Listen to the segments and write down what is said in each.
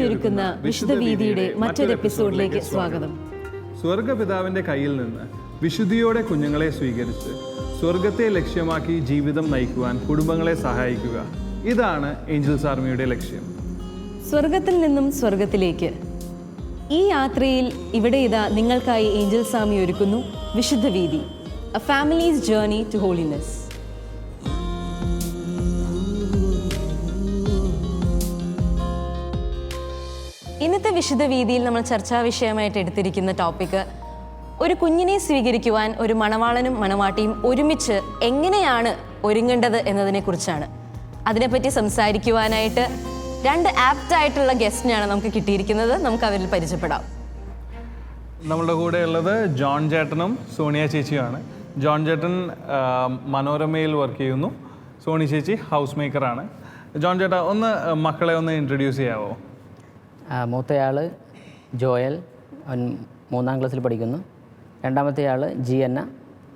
ഒരുക്കുന്ന വിശുദ്ധ വീതിയുടെ മറ്റൊരു എപ്പിസോഡിലേക്ക് സ്വാഗതം. സ്വർഗപിതാവിന്റെ കയ്യിൽ നിന്ന് വിശുദ്ധിയോടെ കുഞ്ഞുങ്ങളെ സ്വീകരിച്ച് സ്വർഗത്തെ ലക്ഷ്യമാക്കി ജീവിതം നയിക്കുവാൻ കുടുംബങ്ങളെ സഹായിക്കുക. ഇതാണ് ഏഞ്ചൽസ് ആർമിയുടെ ലക്ഷ്യം. സ്വർഗത്തിൽ നിന്നും സ്വർഗത്തിലേക്ക് ഈ യാത്രയിൽ ഇവിടെ ഇതാ നിങ്ങൾക്കായി ഏഞ്ചൽ സ്വാമി ഒരുക്കുന്നു വിശുദ്ധ വീതി a families journey to holiness വിശുദ്ധ വീതിയിൽ നമ്മൾ ചർച്ചാ വിഷയമായിട്ട് എടുത്തിരിക്കുന്ന ടോപ്പിക്ക് ഒരു കുഞ്ഞിനെ സ്വീകരിക്കുവാൻ ഒരു മണവാളനും മണവാട്ടിയും ഒരുമിച്ച് എങ്ങനെയാണ് ഒരുങ്ങേണ്ടത് എന്നതിനെ കുറിച്ചാണ്. അതിനെപ്പറ്റി സംസാരിക്കുവാനായിട്ട് രണ്ട് ആപ്റ്റ് ആയിട്ടുള്ള ഗസ്റ്റിനാണ് നമുക്ക് കിട്ടിയിരിക്കുന്നത്. നമുക്ക് അവരിൽ പരിചയപ്പെടാം. നമ്മുടെ കൂടെ ഉള്ളത് ജോൺ ചേട്ടനും സോണിയ ചേച്ചിയുമാണ്. ജോൺ ചേട്ടൻ മനോരമയിൽ വർക്ക് ചെയ്യുന്നു. സോണി ചേച്ചി ഹൗസ് മേക്കറാണ് ജോൺ ചേട്ടാ ഒന്ന് മക്കളെ ഒന്ന് ഇൻട്രൊഡ്യൂസ് ചെയ്യാവോ? മൂത്തയാൾ ജോയൽ അവൻ മൂന്നാം ക്ലാസ്സിൽ പഠിക്കുന്നു. രണ്ടാമത്തെ ആൾ ജി എന്ന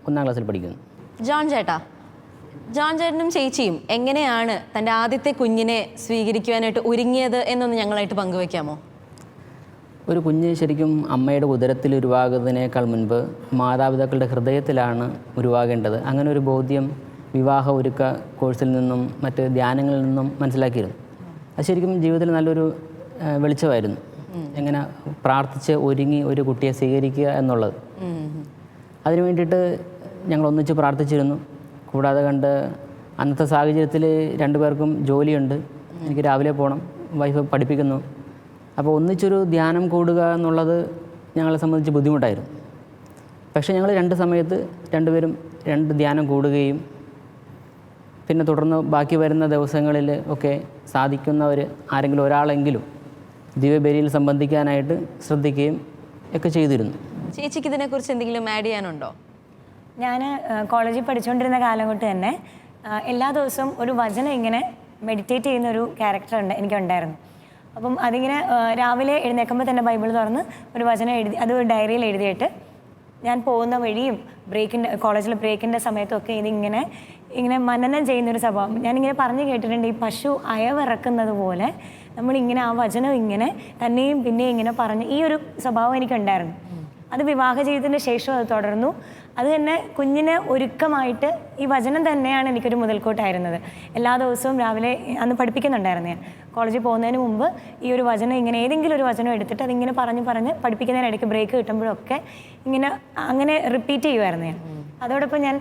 ഒന്നാം ക്ലാസ്സിൽ പഠിക്കുന്നു. ജോൺ ചേട്ടാ ജോൺ ചേട്ടനും ചേച്ചിയും എങ്ങനെയാണ് തന്റെ ആദ്യത്തെ കുഞ്ഞിനെ സ്വീകരിക്കുവാനായിട്ട് ഒരുങ്ങിയത് എന്നൊന്ന് ഞങ്ങളായിട്ട് പങ്കുവെക്കാമോ? ഒരു കുഞ്ഞ് ശരിക്കും അമ്മയുടെ ഉദരത്തിൽ ഉരുവാകുന്നതിനേക്കാൾ മുൻപ് മാതാപിതാക്കളുടെ ഹൃദയത്തിലാണ് ഉരുവാകേണ്ടത്. അങ്ങനെ ഒരു ബോധ്യം വിവാഹ ഒരുക്ക കോഴ്സിൽ നിന്നും മറ്റ് ധ്യാനങ്ങളിൽ നിന്നും മനസ്സിലാക്കിയിരുന്നു. അത് ശരിക്കും ജീവിതത്തിൽ നല്ലൊരു വെളിച്ചമായിരുന്നു. എങ്ങനെ പ്രാർത്ഥിച്ച് ഒരുങ്ങി ഒരു കുട്ടിയെ സ്വീകരിക്കുക എന്നുള്ളത്. അതിനു വേണ്ടിയിട്ട് ഞങ്ങൾ ഒന്നിച്ച് പ്രാർത്ഥിച്ചിരുന്നു. കൂടാതെ കണ്ട് അന്നത്തെ സാഹചര്യത്തിൽ രണ്ടുപേർക്കും ജോലിയുണ്ട്. എനിക്ക് രാവിലെ പോകണം. വൈഫ് പഠിപ്പിക്കുന്നു. അപ്പോൾ ഒന്നിച്ചൊരു ധ്യാനം കൂടുക എന്നുള്ളത് ഞങ്ങളെ സംബന്ധിച്ച് ബുദ്ധിമുട്ടായിരുന്നു. പക്ഷേ ഞങ്ങൾ രണ്ട് സമയത്ത് രണ്ടുപേരും രണ്ട് ധ്യാനം കൂടുകയും പിന്നെ തുടർന്ന് ബാക്കി വരുന്ന ദിവസങ്ങളിൽ ഒക്കെ സാധിക്കുന്നവർ ആരെങ്കിലും ഒരാളെങ്കിലും ദിവ്യബലിയിൽ സംബന്ധിക്കാനായിട്ട് ശ്രദ്ധിക്കുകയും ഒക്കെ ചെയ്തിരുന്നു. ചേച്ചിക്ക് ഇതിനെക്കുറിച്ച് എന്തെങ്കിലും ആഡ് ചെയ്യാനുണ്ടോ? ഞാൻ കോളേജിൽ പഠിച്ചുകൊണ്ടിരുന്ന കാലം തൊട്ട് തന്നെ എല്ലാ ദിവസവും ഒരു വചനം ഇങ്ങനെ മെഡിറ്റേറ്റ് ചെയ്യുന്ന ഒരു ക്യാരക്ടർ ഉണ്ട് എനിക്കുണ്ടായിരുന്നു. അപ്പം അതിങ്ങനെ രാവിലെ എഴുന്നേൽക്കുമ്പോൾ തന്നെ ബൈബിൾ തുറന്ന് ഒരു വചനം എഴുതി അത് ഒരു ഡയറിയിൽ എഴുതിയിട്ട് ഞാൻ പോകുന്ന വഴിയും ബ്രേക്കിന്റെ കോളേജിലെ ബ്രേക്കിന്റെ സമയത്തൊക്കെ ഇതിങ്ങനെ ഇങ്ങനെ മനനം ചെയ്യുന്നൊരു സ്വഭാവം. ഞാനിങ്ങനെ പറഞ്ഞു കേട്ടിട്ടുണ്ട് ഈ പശു അയവിറക്കുന്നത് പോലെ നമ്മളിങ്ങനെ ആ വചനം ഇങ്ങനെ തന്നെയും പിന്നെയും ഇങ്ങനെ പറഞ്ഞ് ഈ ഒരു സ്വഭാവം എനിക്കുണ്ടായിരുന്നു. അത് വിവാഹ ജീവിതത്തിന് ശേഷം അത് തുടർന്നു. അത് തന്നെ കുഞ്ഞിന് ഒരുക്കമായിട്ട് ഈ വചനം തന്നെയാണ് എനിക്കൊരു മുതൽക്കൂട്ടായിരുന്നത്. എല്ലാ ദിവസവും രാവിലെ അന്ന് പഠിപ്പിക്കുന്നുണ്ടായിരുന്നു ഞാൻ. കോളേജിൽ പോകുന്നതിന് മുമ്പ് ഈ ഒരു വചനം ഇങ്ങനെ ഏതെങ്കിലും ഒരു വചനം എടുത്തിട്ട് അതിങ്ങനെ പറഞ്ഞ് പറഞ്ഞ് പഠിപ്പിക്കുന്നതിനിടയ്ക്ക് ബ്രേക്ക് കിട്ടുമ്പോഴൊക്കെ ഇങ്ങനെ അങ്ങനെ റിപ്പീറ്റ് ചെയ്യുമായിരുന്നു ഞാൻ. അതോടൊപ്പം ഞാൻ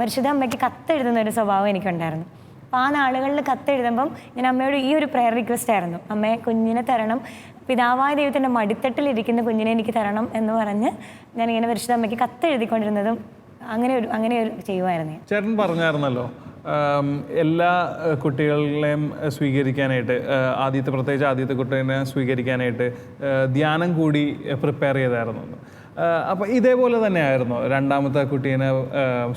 പരിശുദ്ധ അമ്മയ്ക്ക് കത്തെഴുതുന്ന ഒരു സ്വഭാവം എനിക്കുണ്ടായിരുന്നു. അപ്പോൾ ആ നാളുകളിൽ കത്തെഴുതുമ്പം ഞാൻ അമ്മയോട് ഈ ഒരു പ്രയർ റിക്വസ്റ്റ് ആയിരുന്നു. അമ്മയെ കുഞ്ഞിനെ തരണം. പിതാവായ ദൈവത്തിന്റെ മടിത്തട്ടിലിരിക്കുന്ന കുഞ്ഞിനെ എനിക്ക് തരണം എന്ന് പറഞ്ഞ് ഞാൻ ഇങ്ങനെ പരിശുദ്ധ അമ്മയ്ക്ക് കത്തെഴുതിക്കൊണ്ടിരുന്നതും അങ്ങനെ ഒരു അങ്ങനെ ഒരു ചെയ്യുമായിരുന്നു ചേട്ടൻ പറഞ്ഞായിരുന്നല്ലോ എല്ലാ കുട്ടികളെയും സ്വീകരിക്കാനായിട്ട് ആദ്യത്തെ പ്രത്യേകിച്ച് ആദ്യത്തെ കുട്ടീനെ സ്വീകരിക്കാനായിട്ട് ധ്യാനം കൂടി പ്രിപ്പയർ ചെയ്തായിരുന്നു. അപ്പോൾ ഇതേപോലെ തന്നെയായിരുന്നു രണ്ടാമത്തെ കുട്ടീനെ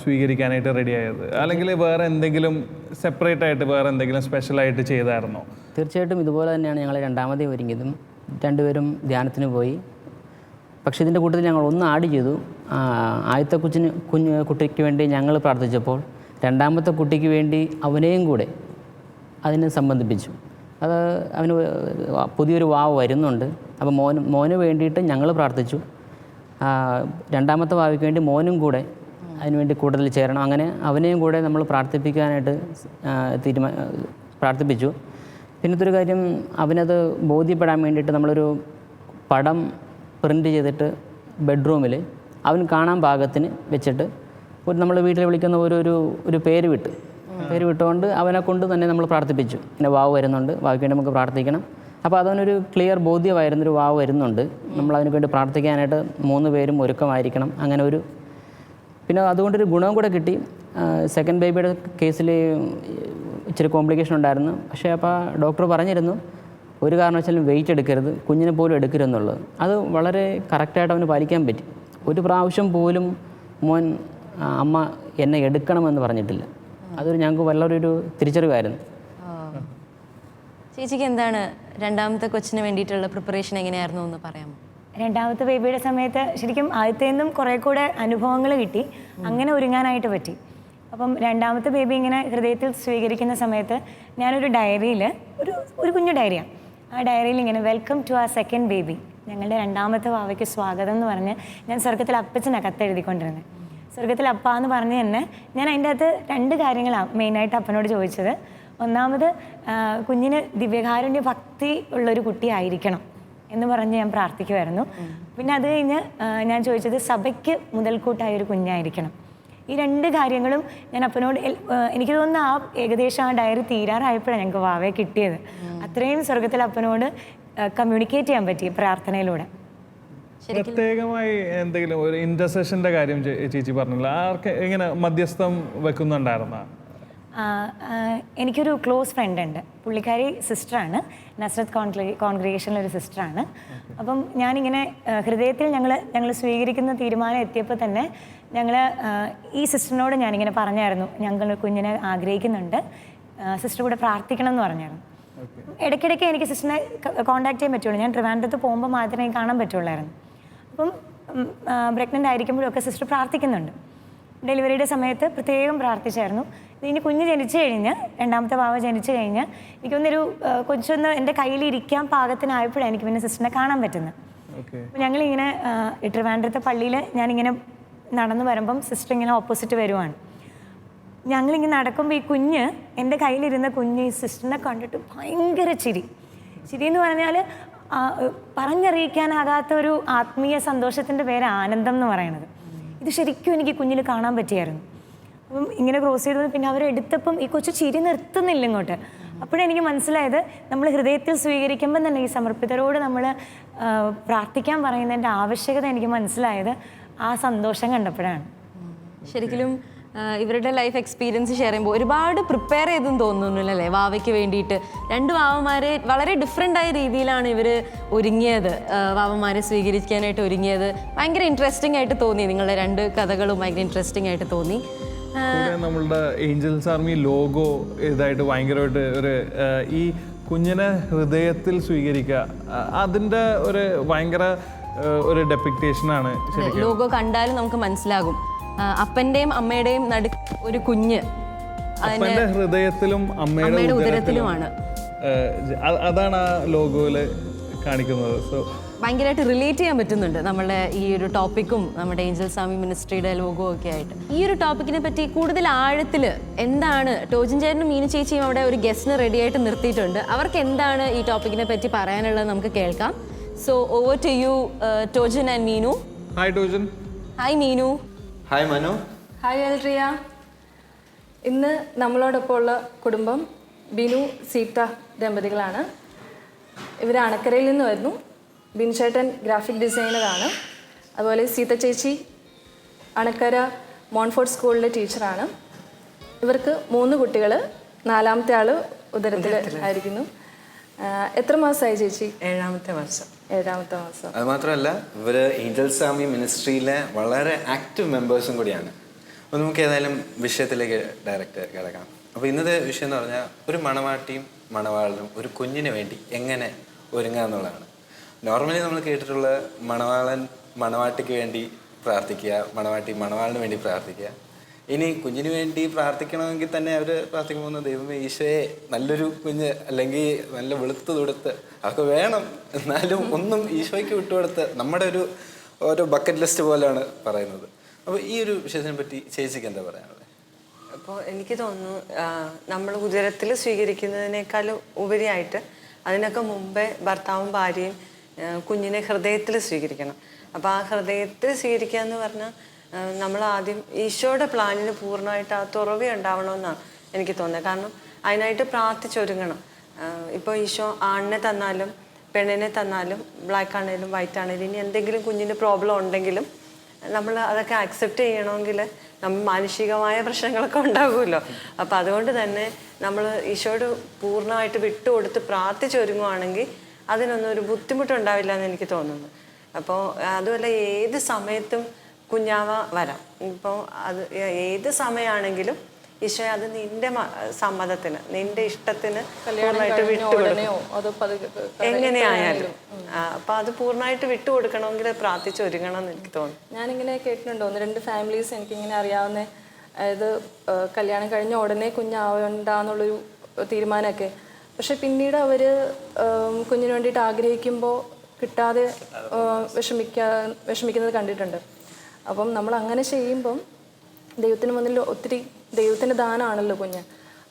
സ്വീകരിക്കാനായിട്ട് റെഡി ആയത്. അല്ലെങ്കിൽ വേറെ എന്തെങ്കിലും സെപ്പറേറ്റ് ആയിട്ട് വേറെ എന്തെങ്കിലും സ്പെഷ്യലായിട്ട് ചെയ്തായിരുന്നോ? തീർച്ചയായിട്ടും ഇതുപോലെ തന്നെയാണ് ഞങ്ങൾ രണ്ടാമതേ ഒരുങ്ങിയതും രണ്ടുപേരും ധ്യാനത്തിന് പോയി. പക്ഷേ ഇതിന്റെ കൂട്ടത്തിൽ ഞങ്ങൾ ഒന്ന് ആഡ് ചെയ്തു. ആദ്യത്തെ കൊച്ചിന് കുഞ്ഞ് കുട്ടിക്ക് വേണ്ടി ഞങ്ങൾ പ്രാർത്ഥിച്ചപ്പോൾ രണ്ടാമത്തെ കുട്ടിക്ക് വേണ്ടി അവനെയും കൂടെ അതിനെ സംബന്ധിപ്പിച്ചു. അത് അവന് പുതിയൊരു വാവ് വരുന്നുണ്ട്. അപ്പോൾ മോന് മോന് വേണ്ടിയിട്ട് ഞങ്ങൾ പ്രാർത്ഥിച്ചു. രണ്ടാമത്തെ ഭാവിക്ക് വേണ്ടി മോനും കൂടെ അതിനുവേണ്ടി കൂടുതൽ ചേരണം. അങ്ങനെ അവനെയും കൂടെ നമ്മൾ പ്രാർത്ഥിപ്പിക്കാനായിട്ട് തീരുമാ പ്രാർത്ഥിപ്പിച്ചു. പിന്നത്തെ ഒരു കാര്യം അവനത് ബോധ്യപ്പെടാൻ വേണ്ടിയിട്ട് നമ്മളൊരു പടം പ്രിന്റ് ചെയ്തിട്ട് ബെഡ്റൂമിൽ അവൻ കാണാൻ പാകത്തിന് വെച്ചിട്ട് ഒരു നമ്മൾ വീട്ടിൽ വിളിക്കുന്ന ഒരു ഒരു ഒരു പേര് വിട്ട്. പേര് വിട്ടുകൊണ്ട് അവനെ കൊണ്ട് തന്നെ നമ്മൾ പ്രാർത്ഥിപ്പിച്ചു. പിന്നെ വാവ് വരുന്നുണ്ട്. വാവയ്ക്ക് വേണ്ടി നമുക്ക് പ്രാർത്ഥിക്കണം. അപ്പോൾ അതവനൊരു ക്ലിയർ ബോധ്യമായിരുന്നൊരു വാവ് വരുന്നുണ്ട്. നമ്മൾ വേണ്ടി പ്രാർത്ഥിക്കാനായിട്ട് മൂന്ന് പേരും ഒരുക്കമായിരിക്കണം. അങ്ങനെ ഒരു പിന്നെ അതുകൊണ്ടൊരു ഗുണവും കൂടെ കിട്ടി. സെക്കൻഡ് ബേബിയുടെ കേസിൽ ഇച്ചിരി കോംപ്ലിക്കേഷൻ ഉണ്ടായിരുന്നു. പക്ഷേ അപ്പോൾ ഡോക്ടർ പറഞ്ഞിരുന്നു ഒരു കാരണവശാലും വെയിറ്റ് എടുക്കരുത് കുഞ്ഞിനെ പോലും എടുക്കരുതെന്നുള്ളത്. അത് വളരെ കറക്റ്റായിട്ട് അവന് പാലിക്കാൻ പറ്റി. ഒരു പ്രാവശ്യം പോലും മോൻ അമ്മ എന്നെ എടുക്കണമെന്ന് പറഞ്ഞിട്ടില്ല. അതൊരു ഞങ്ങൾക്ക് വല്ലൊരു തിരിച്ചറിവായിരുന്നു. ചേച്ചിക്ക് എന്താണ് രണ്ടാമത്തെ കൊച്ചിന് വേണ്ടിയിട്ടുള്ള പ്രിപ്പറേഷൻ എങ്ങനെയായിരുന്നു എന്ന് പറയാമോ? രണ്ടാമത്തെ ബേബിയുടെ സമയത്ത് ശരിക്കും ആദ്യത്തേന്നും കുറേ കൂടെ അനുഭവങ്ങൾ കിട്ടി. അങ്ങനെ ഒരുങ്ങാനായിട്ട് പറ്റി. അപ്പം രണ്ടാമത്തെ ബേബി ഇങ്ങനെ ഹൃദയത്തിൽ സ്വീകരിക്കുന്ന സമയത്ത് ഞാനൊരു ഡയറിയിൽ ഒരു ഒരു കുഞ്ഞു ഡയറിയാണ് ആ. ഡയറിയിൽ ഇങ്ങനെ വെൽക്കം ടു ആ സെക്കൻഡ് ബേബി ഞങ്ങളുടെ രണ്ടാമത്തെ വാവയ്ക്ക് സ്വാഗതം എന്ന് പറഞ്ഞ് ഞാൻ സ്വർഗത്തിൽ അപ്പച്ചനാണ് കത്തെഴുതിക്കൊണ്ടിരുന്നത് സ്വർഗത്തിൽ അപ്പ എന്ന് പറഞ്ഞ് തന്നെ ഞാൻ അതിന്റെ അകത്ത് രണ്ട് കാര്യങ്ങളാണ് മെയിനായിട്ട് അപ്പനോട് ചോദിച്ചത്. ഒന്നാമത് കുഞ്ഞിന് ദിവ്യകാരുണ്യ ഭക്തി ഉള്ളൊരു കുട്ടിയായിരിക്കണം എന്ന് പറഞ്ഞ് ഞാൻ പ്രാർത്ഥിക്കുമായിരുന്നു പിന്നെ അത് കഴിഞ്ഞ് ഞാൻ ചോദിച്ചത് സഭയ്ക്ക് മുതൽക്കൂട്ടായ ഒരു കുഞ്ഞായിരിക്കണം. ഈ രണ്ട് കാര്യങ്ങളും ഞാൻ അപ്പനോട് എനിക്ക് തോന്നുന്നു ആ ഏകദേശം ആ ഡയറി തീരാറായപ്പോഴാണ് ഞങ്ങൾക്ക് വാവയെ കിട്ടിയത്. അത്രയും സ്വർഗത്തിൽ അപ്പനോട് കമ്മ്യൂണിക്കേറ്റ് ചെയ്യാൻ പറ്റി പ്രാർത്ഥനയിലൂടെ. പ്രത്യേകമായി എന്തെങ്കിലും ഒരു ഇന്റർസെഷന്റെ കാര്യം ചേച്ചി പറഞ്ഞില്ല. ആർക്ക് ഇങ്ങനെ മധ്യസ്ഥം വെക്കുന്നുണ്ടായിരുന്ന? എനിക്കൊരു ക്ലോസ് ഫ്രണ്ട് ഉണ്ട് പുള്ളിക്കാരി സിസ്റ്ററാണ്. നസ്രത്ത് കോൺഗ്രി കോൺഗ്രിഗേഷനിലെ ഒരു സിസ്റ്ററാണ്. അപ്പം ഞാനിങ്ങനെ ഹൃദയത്തിൽ ഞങ്ങൾ ഞങ്ങൾ സ്വീകരിക്കുന്ന തീരുമാനം എത്തിയപ്പോൾ തന്നെ ഞങ്ങൾ ഈ സിസ്റ്ററിനോട് ഞാനിങ്ങനെ പറഞ്ഞായിരുന്നു. ഞങ്ങൾ കുഞ്ഞിനെ ആഗ്രഹിക്കുന്നുണ്ട്. സിസ്റ്റർ കൂടെ പ്രാർത്ഥിക്കണം എന്ന് പറഞ്ഞായിരുന്നു. ഇടയ്ക്കിടയ്ക്ക് എനിക്ക് സിസ്റ്ററിനെ കോൺടാക്ട് ചെയ്യാൻ പറ്റുള്ളൂ. ഞാൻ ട്രിവാൻഡ്രത്ത് പോകുമ്പോൾ മാത്രമേ കാണാൻ പറ്റുള്ളായിരുന്നു. അപ്പം പ്രഗ്നന്റ് ആയിരിക്കുമ്പോഴൊക്കെ സിസ്റ്റർ പ്രാർത്ഥിക്കുന്നുണ്ട്. ഡെലിവറിയുടെ സമയത്ത് പ്രത്യേകം പ്രാർത്ഥിച്ചായിരുന്നു. ഇനി കുഞ്ഞ് ജനിച്ചു കഴിഞ്ഞ് രണ്ടാമത്തെ ഭാവ ജനിച്ചു കഴിഞ്ഞ് എനിക്കൊന്നൊരു കൊച്ചൊന്ന് എന്റെ കയ്യിൽ ഇരിക്കാൻ പാകത്തിനായപ്പോഴാണ് എനിക്ക് പിന്നെ സിസ്റ്ററിനെ കാണാൻ പറ്റുന്നത്. ഞങ്ങളിങ്ങനെ ട്രിവാൻഡ്രത്തെ പള്ളിയിൽ ഞാനിങ്ങനെ നടന്നു വരുമ്പം സിസ്റ്റർ ഇങ്ങനെ ഓപ്പോസിറ്റ് വരുവാണ്. ഞങ്ങളിങ്ങനെ നടക്കുമ്പോൾ ഈ കുഞ്ഞ് എന്റെ കയ്യിലിരുന്ന കുഞ്ഞ് ഈ സിസ്റ്ററിനെ കണ്ടിട്ട് ഭയങ്കര ചിരി. ചിരി എന്ന് പറഞ്ഞാൽ പറഞ്ഞറിയിക്കാനാകാത്ത ഒരു ആത്മീയ സന്തോഷത്തിന്റെ പേര് ആനന്ദം എന്ന് പറയുന്നത്. ഇത് ശരിക്കും എനിക്ക് കുഞ്ഞിൽ കാണാൻ പറ്റിയായിരുന്നു. അപ്പം ഇങ്ങനെ ക്രോസ് ചെയ്തത് പിന്നെ അവരെടുത്തപ്പം ഈ കൊച്ചു ചിരി നിർത്തുന്നില്ല ഇങ്ങോട്ട്. അപ്പോഴെനിക്ക് മനസ്സിലായത് നമ്മൾ ഹൃദയത്തിൽ സ്വീകരിക്കുമ്പം തന്നെ ഈ സമർപ്പിതരോട് നമ്മൾ പ്രാർത്ഥിക്കാൻ പറയുന്നതിന്റെ ആവശ്യകത എനിക്ക് മനസ്സിലായത് ആ സന്തോഷം കണ്ടപ്പോഴാണ്. ശരിക്കും ഇവരുടെ ലൈഫ് എക്സ്പീരിയൻസ് ഷെയർ ചെയ്യുമ്പോൾ ഒരുപാട് പ്രിപ്പയർ ചെയ്തെന്ന് തോന്നുന്നു അല്ലേ? വാവയ്ക്ക് വേണ്ടിയിട്ട്. രണ്ട് വാവമാരെ വളരെ ഡിഫറെന്റ് ആയ രീതിയിലാണ് ഇവർ ഒരുങ്ങിയത്. വാവമാരെ സ്വീകരിക്കാനായിട്ട് ഒരുങ്ങിയത്. ഭയങ്കര ഇൻട്രസ്റ്റിംഗ് ആയിട്ട് തോന്നി. നിങ്ങളുടെ രണ്ട് കഥകളും ഭയങ്കര ഇൻട്രസ്റ്റിംഗ് ആയിട്ട് തോന്നി. നമ്മളുടെ ഏഞ്ചൽസ് ആർമി ലോഗോ ഇതായിട്ട് ഭയങ്കരമായിട്ട് ഒരു ഈ കുഞ്ഞിനെ ഹൃദയത്തിൽ സ്വീകരിക്കുക അതിന്റെ ഒരു ഭയങ്കര ഒരു ഡെപ്പിക്റ്റേഷനാണ് ലോഗോ കണ്ടാലും നമുക്ക് മനസ്സിലാകും. ആ, അപ്പന്റെയും അമ്മയുടെയും നടു ഒരു കുഞ്ഞ്. അപ്പന്റെ ഹൃദയത്തിലും അമ്മയുടെ ഉദരത്തിലുമാണ്. അതാണ് ആ ലോഗോയിൽ കാണിക്കുന്നത്. സോ ഭയങ്കരമായിട്ട് റിലേറ്റ് ചെയ്യാൻ പറ്റുന്നുണ്ട് നമ്മളുടെ ഈ ഒരു ടോപ്പിക്കും നമ്മുടെ ഏഞ്ചൽ സ്വാമി മിനിസ്ട്രിയുടെ ലോഗോ ഒക്കെ ആയിട്ട്. ഈ ഒരു ടോപ്പിക്കിനെ പറ്റി കൂടുതൽ ആഴത്തിൽ എന്താണ് ടോജിൻ ചേട്ടനും മീനു ചേച്ചിയും അവിടെ ഒരു ഗസ്റ്റിന് റെഡി ആയിട്ട് നിർത്തിയിട്ടുണ്ട്. അവർക്ക് എന്താണ് ഈ ടോപ്പിക്കിനെ പറ്റി പറയാനുള്ളത് നമുക്ക് കേൾക്കാം. So over to you Tojin and Meenu. Hi Tojin. Hi Meenu. Hi Manu hi Alriya ഇന്ന് നമ്മളോടൊപ്പം ഉള്ള കുടുംബം ബിനു സീത ദമ്പതികളാണ്. ഇവർ അണക്കരയിൽ നിന്ന് വരുന്നു. ബിൻചേട്ടൻ ഗ്രാഫിക് ഡിസൈനറാണ് അതുപോലെ സീത ചേച്ചി അണക്കര മോൺഫോർട്ട് സ്കൂളിലെ ടീച്ചറാണ് ഇവർക്ക് മൂന്ന് കുട്ടികൾ നാലാമത്തെ ആൾ ഉദരത്തിൽ ആയിരിക്കുന്നു. എത്ര മാസമായി ചേച്ചി? ഏഴാമത്തെ വർഷം. ഏഴാമത്തെ മാസം. അത് മാത്രമല്ല ഇവർ ഏഞ്ചൽ സ്വാമി മിനിസ്ട്രിയിലെ വളരെ ആക്റ്റീവ് മെമ്പേഴ്സും കൂടിയാണ്. അപ്പോൾ നമുക്ക് ഏതായാലും വിഷയത്തിലേക്ക് ഡയറക്റ്റ് കിടക്കാം. അപ്പോൾ ഇന്നത്തെ വിഷയം എന്ന് പറഞ്ഞാൽ ഒരു മണവാട്ടിയും മണവാളനും ഒരു കുഞ്ഞിന് വേണ്ടി എങ്ങനെ ഒരുങ്ങുക എന്നുള്ളതാണ്. നോർമലി നമ്മൾ കേട്ടിട്ടുള്ള മണവാളൻ മണവാട്ടിക്ക് വേണ്ടി പ്രാർത്ഥിക്കുക മണവാട്ടി മണവാളിന് വേണ്ടി പ്രാർത്ഥിക്കുക. ഇനി കുഞ്ഞിന് വേണ്ടി പ്രാർത്ഥിക്കണമെങ്കിൽ തന്നെ അവർ പ്രാർത്ഥിക്കുമ്പോൾ ദൈവമേ ഈശോയെ നല്ലൊരു കുഞ്ഞ് അല്ലെങ്കിൽ നല്ല വെളുത്ത് തൊടുത്ത് അതൊക്കെ വേണം. എന്നാലും ഒന്നും ഈശോയ്ക്ക് വിട്ടുകൊടുത്ത് നമ്മുടെ ഒരു ഓരോ ബക്കറ്റ് ലിസ്റ്റ് പോലെയാണ് പറയുന്നത്. അപ്പോൾ ഈ ഒരു വിഷയത്തിനെ പറ്റി ചേച്ചിക്ക് എന്താ പറയാനുള്ളത്? അപ്പോൾ എനിക്ക് തോന്നുന്നു നമ്മൾ ഉദരത്തിൽ സ്വീകരിക്കുന്നതിനേക്കാളും ഉപരിയായിട്ട് അതിനൊക്കെ മുമ്പേ ഭർത്താവും ഭാര്യയും കുഞ്ഞിനെ ഹൃദയത്തിൽ സ്വീകരിക്കണം. അപ്പോൾ ആ ഹൃദയത്തിൽ സ്വീകരിക്കുക എന്ന് പറഞ്ഞാൽ നമ്മൾ ആദ്യം ഈശോയുടെ പ്ലാനിന് പൂർണമായിട്ട് ആ തുറവി ഉണ്ടാവണമെന്നാണ് എനിക്ക് തോന്നുന്നത്. കാരണം അതിനായിട്ട് പ്രാർത്ഥിച്ചൊരുങ്ങണം. ഇപ്പോൾ ഈശോ ആണിനെ തന്നാലും പെണ്ണിനെ തന്നാലും ബ്ലാക്ക് ആണെങ്കിലും വൈറ്റ് ആണെങ്കിലും ഇനി എന്തെങ്കിലും കുഞ്ഞിന് പ്രോബ്ലം ഉണ്ടെങ്കിലും നമ്മൾ അതൊക്കെ അക്സെപ്റ്റ് ചെയ്യണമെങ്കിൽ നമ്മൾ മാനുഷികമായ പ്രശ്നങ്ങളൊക്കെ ഉണ്ടാകുമല്ലോ. അപ്പം അതുകൊണ്ട് തന്നെ നമ്മൾ ഈശോയോട് പൂർണമായിട്ട് വിട്ടുകൊടുത്ത് പ്രാർത്ഥിച്ചൊരുങ്ങുവാണെങ്കിൽ അതിനൊന്നും ഒരു ബുദ്ധിമുട്ടുണ്ടാവില്ല എന്ന് എനിക്ക് തോന്നുന്നു. അപ്പോൾ അതുമല്ല ഏത് സമയത്തും കുഞ്ഞാവ വരാം. ഇപ്പോൾ അത് ഏത് സമയമാണെങ്കിലും ഈശോ അത് നിന്റെ സമ്മതത്തിന് നിന്റെ ഇഷ്ടത്തിന് പൂർണമായിട്ട് വിട്ടുകൊടുക്കും. എങ്ങനെയായാലും. അപ്പൊ അത് പൂർണമായിട്ട് വിട്ടുകൊടുക്കണമെങ്കിൽ പ്രാർത്ഥിച്ച് ഒരുങ്ങണം എന്ന് എനിക്ക് തോന്നുന്നു. ഞാനിങ്ങനെ കേട്ടിട്ടുണ്ടോ. ഒന്ന് രണ്ട് ഫാമിലീസ് എനിക്കിങ്ങനെ അറിയാവുന്ന അതായത് കല്യാണം കഴിഞ്ഞ ഉടനെ കുഞ്ഞാവണ്ടെന്നുള്ളൊരു തീരുമാനമൊക്കെ. പക്ഷെ പിന്നീട് അവർ കുഞ്ഞിന് വേണ്ടിയിട്ട് ആഗ്രഹിക്കുമ്പോൾ കിട്ടാതെ വിഷമിക്ക വിഷമിക്കുന്നത് കണ്ടിട്ടുണ്ട്. അപ്പം നമ്മൾ അങ്ങനെ ചെയ്യുമ്പം ദൈവത്തിന് മുന്നിൽ ഒത്തിരി ദൈവത്തിന്റെ ദാനമാണല്ലോ കുഞ്ഞ്.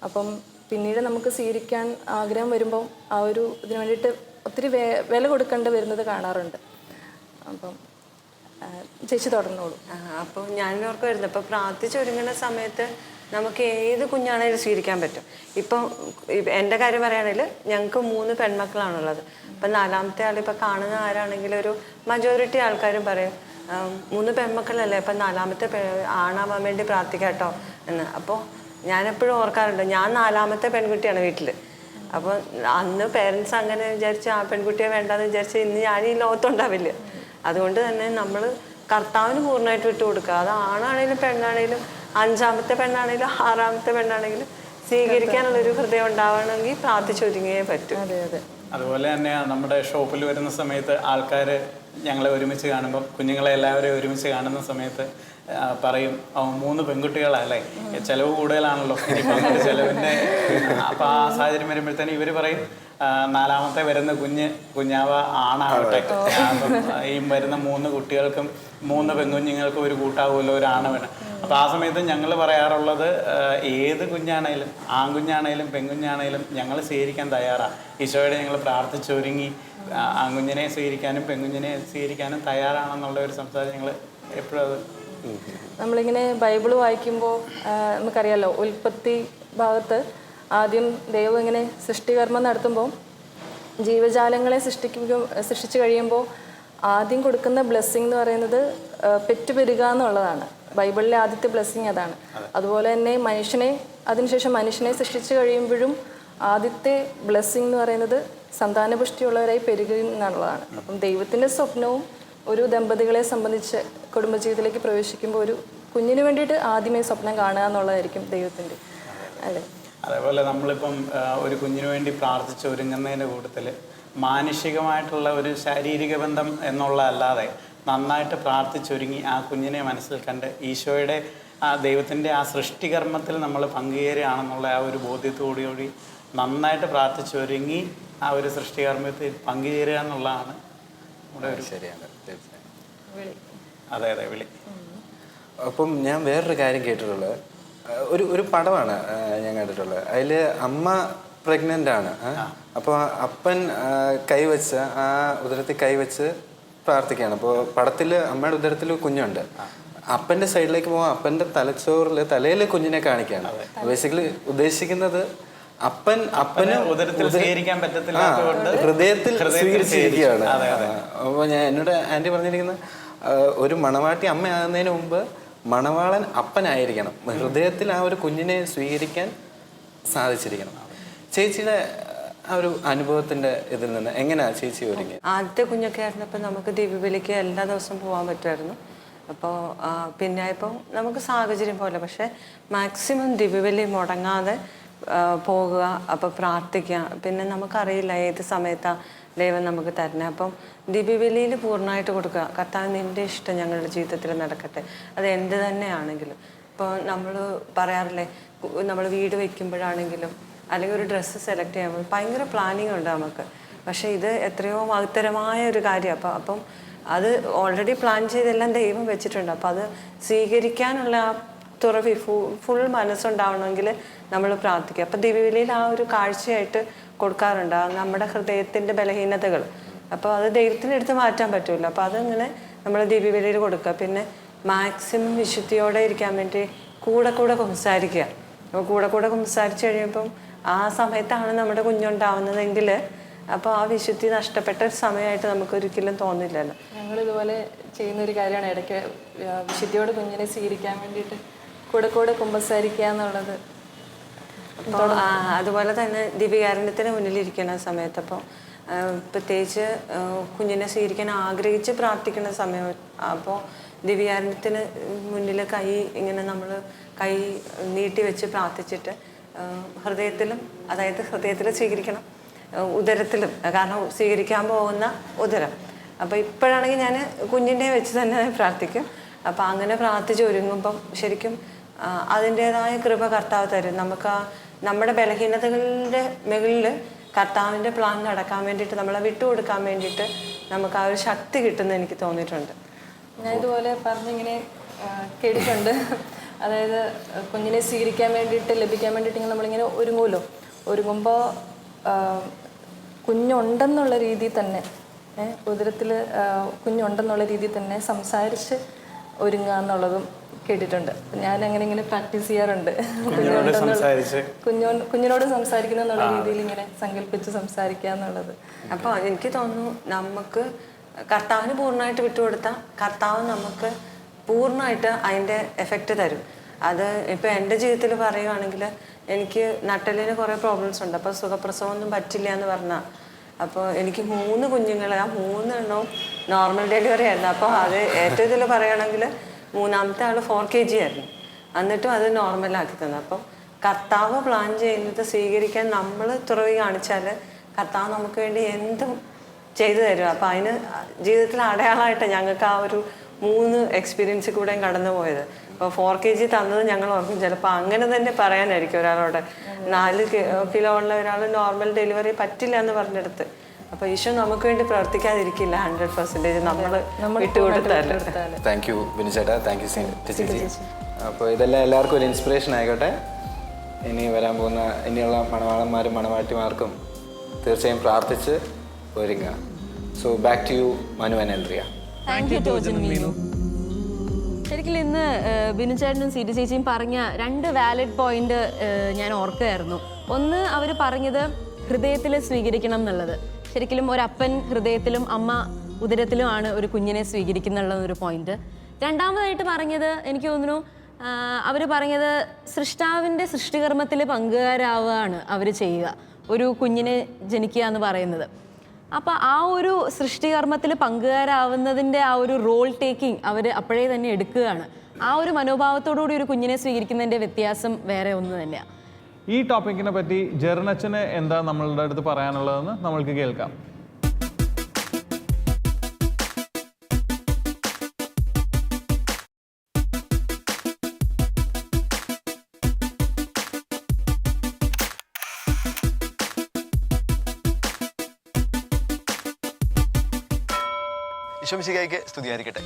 അപ്പം പിന്നീട് നമുക്ക് സ്വീകരിക്കാൻ ആഗ്രഹം വരുമ്പം ആ ഒരു ഇതിനു വേണ്ടിയിട്ട് ഒത്തിരി വില കൊടുക്കേണ്ടി വരുന്നത് കാണാറുണ്ട്. അപ്പം ചേച്ചി തുടർന്നോളൂ. അപ്പോൾ ഞാൻ ഓർക്കുമായിരുന്നു ഇപ്പോൾ പ്രാർത്ഥിച്ചൊരുങ്ങുന്ന സമയത്ത് നമുക്ക് ഏത് കുഞ്ഞാണേലും സ്വീകരിക്കാൻ പറ്റും. ഇപ്പം എന്റെ കാര്യം പറയുകയാണെങ്കിൽ ഞങ്ങൾക്ക് മൂന്ന് പെൺമക്കളാണുള്ളത്. അപ്പം നാലാമത്തെ ഇപ്പം കാണുന്ന ആരാണെങ്കിലും ഒരു മജോറിറ്റി ആൾക്കാരും പറയും "ആം, മൂന്ന് പെൺമക്കളല്ലേ? ഇപ്പം നാലാമത്തെ പെ ആണാവാൻ വേണ്ടി പ്രാർത്ഥിക്കാം കേട്ടോ എന്ന്. അപ്പോൾ ഞാനെപ്പോഴും ഓർക്കാറുണ്ട് ഞാൻ നാലാമത്തെ പെൺകുട്ടിയാണ് വീട്ടിൽ അപ്പോൾ അന്ന് പേരൻസ് അങ്ങനെ വിചാരിച്ച് ആ പെൺകുട്ടിയെ വേണ്ടാന്ന് വിചാരിച്ച് ഇന്ന് ഞാൻ ഈ ലോകത്തുണ്ടാവില്ല. അതുകൊണ്ട് തന്നെ നമ്മൾ കർത്താവിന് പൂർണമായിട്ട് വിട്ടു കൊടുക്കുക അത് ആണാണേലും പെണ്ണാണേലും അഞ്ചാമത്തെ പെണ്ണാണെങ്കിലും ആറാമത്തെ പെണ്ണാണെങ്കിലും സ്വീകരിക്കാനുള്ള ഒരു ഹൃദയം ഉണ്ടാവണമെങ്കിൽ പ്രാർത്ഥിച്ചൊരുങ്ങിയേ പറ്റും. അതെ അതെ അതുപോലെ തന്നെ നമ്മുടെ ഷോപ്പിൽ വരുന്ന സമയത്ത് ആൾക്കാർ ഞങ്ങളെ ഒരുമിച്ച് കാണുമ്പോൾ കുഞ്ഞുങ്ങളെ എല്ലാവരെയും ഒരുമിച്ച് കാണുന്ന സമയത്ത് പറയും "ഓ, മൂന്ന് പെൺകുട്ടികളല്ലേ ചിലവ് കൂടുതലാണല്ലോ. ചിലവിന്റെ അപ്പം ആ സാഹചര്യം വരുമ്പോഴത്തേനും ഇവർ പറയും "ആ, നാലാമത്തെ വരുന്ന കുഞ്ഞ് കുഞ്ഞാവ ആണാവട്ടെ. ഈ വരുന്ന മൂന്ന് കുട്ടികൾക്കും മൂന്ന് പെൺകുഞ്ഞുങ്ങൾക്കും ഒരു കൂട്ടാവുമല്ലോ ഒരു ആണ് വേണം അപ്പോൾ ആ സമയത്ത് ഞങ്ങൾ പറയാറുള്ളത് ഏത് കുഞ്ഞാണേലും ആൺകുഞ്ഞാണേലും പെൺകുഞ്ഞാണേലും ഞങ്ങൾ സ്വീകരിക്കാൻ തയ്യാറാണ് ഈശോയുടെ ഞങ്ങൾ പ്രാർത്ഥിച്ചൊരുങ്ങി ആൺകുഞ്ഞിനെ സ്വീകരിക്കാനും പെൺകുഞ്ഞിനെ സ്വീകരിക്കാനും തയ്യാറാണെന്നുള്ള ഒരു സംസാരം ഞങ്ങൾ എപ്പോഴും അത് നമ്മളിങ്ങനെ ബൈബിൾ വായിക്കുമ്പോൾ നമുക്കറിയാലോ ഉൽപ്പത്തി ഭാഗത്ത് ആദ്യം ദൈവം ഇങ്ങനെ സൃഷ്ടികർമ്മം നടത്തുമ്പോൾ ജീവജാലങ്ങളെ സൃഷ്ടിക്കും സൃഷ്ടിച്ചു കഴിയുമ്പോൾ ആദ്യം കൊടുക്കുന്ന ബ്ലെസ്സിങ് എന്ന് പറയുന്നത് പെറ്റുപെരുക എന്നുള്ളതാണ് ബൈബിളിലെ ആദ്യത്തെ ബ്ലെസ്സിങ് അതാണ്. അതുപോലെ തന്നെ മനുഷ്യനെ അതിനുശേഷം മനുഷ്യനെ സൃഷ്ടിച്ചു കഴിയുമ്പോഴും ആദ്യത്തെ ബ്ലെസ്സിങ് എന്ന് പറയുന്നത് സന്താനപുഷ്ടിയുള്ളവരായി പെരുകുക എന്നുള്ളതാണ് അപ്പം ദൈവത്തിന്റെ സ്വപ്നവും ഒരു ദമ്പതികളെ സംബന്ധിച്ച് കുടുംബജീവിതത്തിലേക്ക് പ്രവേശിക്കുമ്പോൾ ഒരു കുഞ്ഞിന് വേണ്ടിയിട്ട് ആദ്യമേ സ്വപ്നം കാണുക എന്നുള്ളതായിരിക്കും ദൈവത്തിന്റെ അല്ലേ? അതേപോലെ നമ്മളിപ്പം ഒരു കുഞ്ഞിന് വേണ്ടി പ്രാർത്ഥിച്ച് ഒരുങ്ങുന്നതിന്റെ കൂട്ടത്തിൽ മാനുഷികമായിട്ടുള്ള ഒരു ശാരീരിക ബന്ധം എന്നുള്ള അല്ലാതെ നന്നായിട്ട് പ്രാർത്ഥിച്ചൊരുങ്ങി ആ കുഞ്ഞിനെ മനസ്സിൽ കണ്ട് ഈശോയുടെ ആ ദൈവത്തിന്റെ ആ സൃഷ്ടികർമ്മത്തിൽ നമ്മൾ പങ്കുചേരുകയാണെന്നുള്ള ആ ഒരു ബോധ്യത്തോടുകൂടി നന്നായിട്ട് പ്രാർത്ഥിച്ചൊരുങ്ങി ആ ഒരു സൃഷ്ടികർമ്മത്തിൽ പങ്കുചേരുക എന്നുള്ളതാണ് നമ്മുടെ ഒരു ശരിയാണ് തീർച്ചയായും. അതെ അതെ വിളി. അപ്പം ഞാൻ വേറൊരു കാര്യം കേട്ടിട്ടുള്ളത്. ഒരു ഒരു പടമാണ് ഞാൻ കണ്ടിട്ടുള്ളത്. അതിൽ അമ്മ പ്രഗ്നന്റ് ആണ് അപ്പോൾ അപ്പൻ കൈവച്ച് ആ ഉദരത്തിൽ കൈവച്ച് പ്രാർത്ഥിക്കുകയാണ്. അപ്പോൾ പടത്തിൽ അമ്മയുടെ ഉദരത്തിൽ കുഞ്ഞുണ്ട്. അപ്പന്റെ സൈഡിലേക്ക് പോകാൻ അപ്പന്റെ തലച്ചോറിൽ തലയിൽ കുഞ്ഞിനെ കാണിക്കുകയാണ്. ബേസിക്കലി ഉദ്ദേശിക്കുന്നത് അപ്പൻ അപ്പന് ഹൃദയത്തിൽ സ്വീകരിച്ചിരിക്കുകയാണ്. അപ്പോൾ ഞാൻ എന്നോട് ആന്റി പറഞ്ഞിരിക്കുന്ന ഒരു മണവാട്ടി അമ്മയാകുന്നതിന് മുമ്പ് മണവാളൻ അപ്പനായിരിക്കണം. ഹൃദയത്തിൽ ആ ഒരു കുഞ്ഞിനെ സ്വീകരിക്കാൻ സാധിച്ചിരിക്കണം. ചേച്ചിയുടെ ആ ഒരു അനുഭവത്തിന്റെ ഇതിൽ നിന്ന് എങ്ങനെയാ ചേച്ചി ഒരുങ്ങി ആദ്യത്തെ കുഞ്ഞൊക്കെ ആയിരുന്നപ്പോൾ നമുക്ക് ദിവ്യബലിക്ക് എല്ലാ ദിവസവും പോകാൻ പറ്റുമായിരുന്നു. അപ്പോൾ പിന്നെ ഇപ്പം നമുക്ക് സാഹചര്യം പോലെ പക്ഷേ മാക്സിമം ദിവ്യബലി മുടങ്ങാതെ പോകുക അപ്പോൾ പ്രാർത്ഥിക്കുക. പിന്നെ നമുക്കറിയില്ല ഏത് സമയത്താണ് ദൈവം നമുക്ക് തരണേ അപ്പം ദിവ്യബലിയിൽ പൂർണമായിട്ട് കൊടുക്കുക. കർത്താവ് നിന്റെ ഇഷ്ടം ഞങ്ങളുടെ ജീവിതത്തിൽ നടക്കട്ടെ. അത് എന്ത് തന്നെയാണെങ്കിലും. ഇപ്പോൾ നമ്മൾ പറയാറില്ലേ നമ്മൾ വീട് വയ്ക്കുമ്പോഴാണെങ്കിലും അല്ലെങ്കിൽ ഒരു ഡ്രസ്സ് സെലക്ട് ചെയ്യുമ്പോൾ ഭയങ്കര പ്ലാനിങ് ഉണ്ട് നമുക്ക്. പക്ഷേ ഇത് എത്രയോ മഹത്തരമായ ഒരു കാര്യം. അപ്പം അപ്പം അത് ഓൾറെഡി പ്ലാൻ ചെയ്തെല്ലാം ദൈവം വെച്ചിട്ടുണ്ട്. അപ്പം അത് സ്വീകരിക്കാനുള്ള ആ തുറവി ഫു ഫുൾ മനസ്സുണ്ടാവണമെങ്കിൽ നമ്മൾ പ്രാർത്ഥിക്കുക. അപ്പം ദിവ്യവിലയിൽ ആ ഒരു കാഴ്ചയായിട്ട് കൊടുക്കാറുണ്ട്. നമ്മുടെ ഹൃദയത്തിന്റെ ബലഹീനതകൾ. അപ്പോൾ അത് ദൈവത്തിനെടുത്ത് മാറ്റാൻ പറ്റില്ല അപ്പോൾ അതങ്ങനെ നമ്മൾ ദിവ്യവിലയിൽ കൊടുക്കുക. പിന്നെ മാക്സിമം വിശുദ്ധിയോടെ ഇരിക്കാൻ വേണ്ടി കൂടെ കൂടെ സംസാരിക്കുക. അപ്പോൾ കൂടെ കൂടെ സംസാരിച്ച് കഴിയുമ്പം ആ സമയത്താണ് നമ്മുടെ കുഞ്ഞുണ്ടാവുന്നതെങ്കിൽ അപ്പോൾ ആ വിശുദ്ധി നഷ്ടപ്പെട്ട ഒരു സമയമായിട്ട് നമുക്ക് ഒരിക്കലും തോന്നില്ലല്ലോ. ഞങ്ങൾ ഇതുപോലെ ചെയ്യുന്ന ഒരു കാര്യമാണ് ഇടയ്ക്ക് വിശുദ്ധിയോട് കുഞ്ഞിനെ സ്വീകരിക്കാൻ വേണ്ടിയിട്ട് കൂടെ കൂടെ കുമ്പസാരിക്കുക എന്നുള്ളത്. അപ്പോൾ അതുപോലെ തന്നെ ദിവ്യകാരണത്തിന് മുന്നിലിരിക്കുന്ന സമയത്ത് അപ്പോൾ പ്രത്യേകിച്ച് കുഞ്ഞിനെ സ്വീകരിക്കാൻ ആഗ്രഹിച്ച് പ്രാർത്ഥിക്കുന്ന സമയം അപ്പോൾ ദിവ്യകാരണത്തിന് മുന്നിൽ കൈ ഇങ്ങനെ നമ്മൾ കൈ നീട്ടി വെച്ച് പ്രാർത്ഥിച്ചിട്ട് ഹൃദയത്തിലും അതായത് ഹൃദയത്തിൽ സ്വീകരിക്കണം. ഉദരത്തിലും കാരണം സ്വീകരിക്കാൻ പോകുന്ന ഉദരം. അപ്പോൾ ഇപ്പോഴാണെങ്കിൽ ഞാൻ കുഞ്ഞിന്റെ വെച്ച് തന്നെ പ്രാർത്ഥിക്കും. അപ്പോൾ അങ്ങനെ പ്രാർത്ഥിച്ച് ഒരുങ്ങുമ്പം ശരിക്കും അതിന്റേതായ കൃപ കർത്താവ് തരും. നമുക്ക് നമ്മുടെ ബലഹീനതകളുടെ മുകളിൽ കർത്താവിന്റെ പ്ലാൻ നടക്കാൻ വേണ്ടിയിട്ട് നമ്മളെ വിട്ടുകൊടുക്കാൻ വേണ്ടിയിട്ട് നമുക്ക് ആ ഒരു ശക്തി കിട്ടുന്ന എനിക്ക് തോന്നിയിട്ടുണ്ട്. ഞാൻ ഇതുപോലെ പറഞ്ഞിങ്ങനെ കേട്ടിട്ടുണ്ട്. അതായത് കുഞ്ഞിനെ സ്വീകരിക്കാൻ വേണ്ടിയിട്ട് ലഭിക്കാൻ വേണ്ടിയിട്ട് ഇങ്ങനെ നമ്മളിങ്ങനെ ഒരുങ്ങുമല്ലോ ഒരുങ്ങുമ്പോൾ കുഞ്ഞുണ്ടെന്നുള്ള രീതിയിൽ തന്നെ ഉദരത്തിൽ കുഞ്ഞുണ്ടെന്നുള്ള രീതിയിൽ തന്നെ സംസാരിച്ച് ഒരുങ്ങുക എന്നുള്ളതും കേട്ടിട്ടുണ്ട്. ഞാൻ അങ്ങനെ ഇങ്ങനെ പ്രാക്ടീസ് ചെയ്യാറുണ്ട്. കുഞ്ഞിനോട് സംസാരിച്ച്. കുഞ്ഞോ കുഞ്ഞിനോട് സംസാരിക്കുന്ന എന്നുള്ള രീതിയിൽ ഇങ്ങനെ സങ്കല്പിച്ച് സംസാരിക്കുക എന്നുള്ളത്. അപ്പോൾ എനിക്ക് തോന്നുന്നു നമുക്ക് കർത്താവിന് പൂർണമായിട്ട് വിട്ടുകൊടുത്താൽ കർത്താവ് നമുക്ക് പൂർണമായിട്ട് അതിന്റെ എഫക്റ്റ് തരും. അത് ഇപ്പോൾ എന്റെ ജീവിതത്തിൽ പറയുകയാണെങ്കിൽ എനിക്ക് നട്ടലിന് കുറേ പ്രോബ്ലംസ് ഉണ്ട്. അപ്പോൾ സുഖപ്രസവം ഒന്നും പറ്റില്ല എന്ന് പറഞ്ഞാൽ അപ്പോൾ എനിക്ക് മൂന്ന് കുഞ്ഞുങ്ങൾ ആ മൂന്നെണ്ണവും നോർമൽ ഡെലിവറി ആയിരുന്നു. അപ്പോൾ അത് ഏറ്റവും ഇതിൽ പറയുകയാണെങ്കിൽ മൂന്നാമത്തെ ആൾ ഫോർ കെ ജി ആയിരുന്നു. എന്നിട്ടും അത് നോർമലാക്കി തന്നു. അപ്പോൾ കർത്താവ് പ്ലാൻ ചെയ്യുന്നത് സ്വീകരിക്കാൻ നമ്മൾ തുറവി കാണിച്ചാൽ കർത്താവ് നമുക്ക് വേണ്ടി എന്തും ചെയ്തു തരും. അപ്പോൾ അതിന് ജീവിതത്തിൽ അടയാളമായിട്ട് ഞങ്ങൾക്ക് ആ ഒരു മൂന്ന് എക്സ്പീരിയൻസ് കൂടെയും കടന്നു പോയത് അപ്പോൾ ഫോർ കെ ജി തന്നത് ഞങ്ങൾ ഓർക്കും. ചിലപ്പോൾ അങ്ങനെ തന്നെ പറയാനായിരിക്കും ഒരാളോട്. നാല് കിലോ ഉള്ള ഒരാൾ നോർമൽ ഡെലിവറി പറ്റില്ല എന്ന് പറഞ്ഞെടുത്ത്. അപ്പൊ ഈശോ നമുക്ക് വേണ്ടി പ്രവർത്തിക്കാതിരിക്കില്ല. ഹൺഡ്രഡ് പെർസെന്റേജ് നമ്മൾ വിട്ടുകൊടുത്താൽ താങ്ക് യു ബിനു ചേട്ടാ. താങ്ക് യു ചേച്ചി അപ്പോൾ ഇതെല്ലാം എല്ലാവർക്കും ഒരു ഇൻസ്പിറേഷൻ ആയിക്കോട്ടെ. ഇനി വരാൻ പോകുന്ന ഇനിയുള്ള മണവാളന്മാരും മണവാട്ടിമാർക്കും തീർച്ചയായും പ്രാർത്ഥിച്ച് ഒരുങ്ങുക. So back to you Manu and Elria thank you Tojan Meenu ശരിക്കും ഇന്ന് ബിനു ചേട്ടനും സിരി ചേച്ചിയും പറഞ്ഞ രണ്ട് വാലിഡ് പോയിന്റ് ഞാൻ ഓർക്കുകയായിരുന്നു. ഒന്ന് അവർ പറഞ്ഞത് ഹൃദയത്തിൽ സ്വീകരിക്കണം എന്നുള്ളത്. ശരിക്കും ഒരപ്പൻ ഹൃദയത്തിലും അമ്മ ഉദരത്തിലുമാണ് ഒരു കുഞ്ഞിനെ സ്വീകരിക്കുന്നുള്ള ഒരു പോയിന്റ് രണ്ടാമതായിട്ട് പറഞ്ഞത് എനിക്ക് തോന്നുന്നു അവർ പറഞ്ഞത് സൃഷ്ടാവിന്റെ സൃഷ്ടികർമ്മത്തിൽ പങ്കുകാരാവുകയാണ് അവർ ചെയ്യുക. ഒരു കുഞ്ഞിനെ ജനിക്കുക എന്ന് പറയുന്നത്. അപ്പോൾ ആ ഒരു സൃഷ്ടികർമ്മത്തിൽ പങ്കുകാരാവുന്നതിന്റെ ആ ഒരു റോൾ ടേക്കിംഗ് അവർ അപ്പോഴേ തന്നെ എടുക്കുകയാണ്. ആ ഒരു മനോഭാവത്തോടുകൂടി ഒരു കുഞ്ഞിനെ സ്വീകരിക്കുന്നതിന്റെ വ്യത്യാസം വേറെ ഒന്ന് തന്നെയാണ് ഈ ടോപ്പിക്കിനെ പറ്റി ജെറിനച്ചന് എന്താ നമ്മളുടെ അടുത്ത് പറയാനുള്ളതെന്ന് നമ്മൾക്ക് കേൾക്കാം. ഈശോമിശികായിക്ക് സ്തുതിയായിരിക്കട്ടെ.